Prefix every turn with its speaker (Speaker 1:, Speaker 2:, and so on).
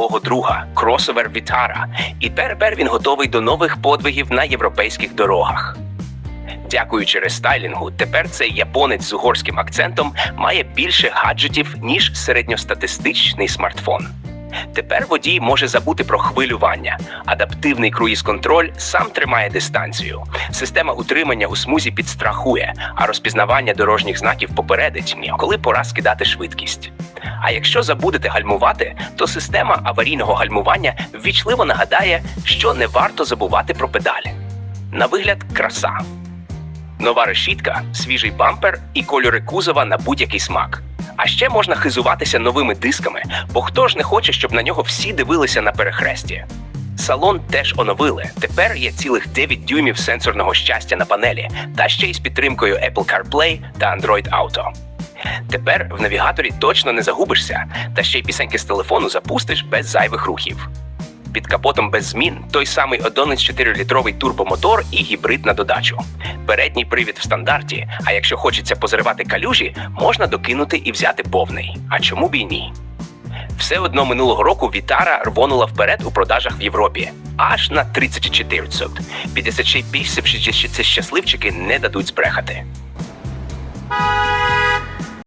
Speaker 1: нового друга кросовер Вітара, і тепер він готовий до нових подвигів на європейських дорогах. Дякуючи рестайлінгу, тепер цей японець з угорським акцентом має більше гаджетів, ніж середньостатистичний смартфон. Тепер водій може забути про хвилювання. Адаптивний круїз-контроль сам тримає дистанцію. Система утримання у смузі підстрахує, а розпізнавання дорожніх знаків попередить, коли пора скидати швидкість. А якщо забудете гальмувати, то система аварійного гальмування ввічливо нагадає, що не варто забувати про педалі. На вигляд краса. Нова решітка, свіжий бампер і кольори кузова на будь-який смак. А ще можна хизуватися новими дисками, бо хто ж не хоче, щоб на нього всі дивилися на перехресті. Салон теж оновили. Тепер є цілих 9 дюймів сенсорного щастя на панелі, та ще й з підтримкою Apple CarPlay та Android Auto. Тепер в навігаторі точно не загубишся, та ще й пісеньки з телефону запустиш без зайвих рухів. Під капотом без змін той самий 1,4-літровий турбомотор і гібрид на додачу. Передній привід в стандарті, а якщо хочеться позривати калюжі, можна докинути і взяти повний. А чому б і ні? Все одно минулого року Вітара рвонула вперед у продажах в Європі аж на 34%. 56 більше щасливчики не дадуть збрехати.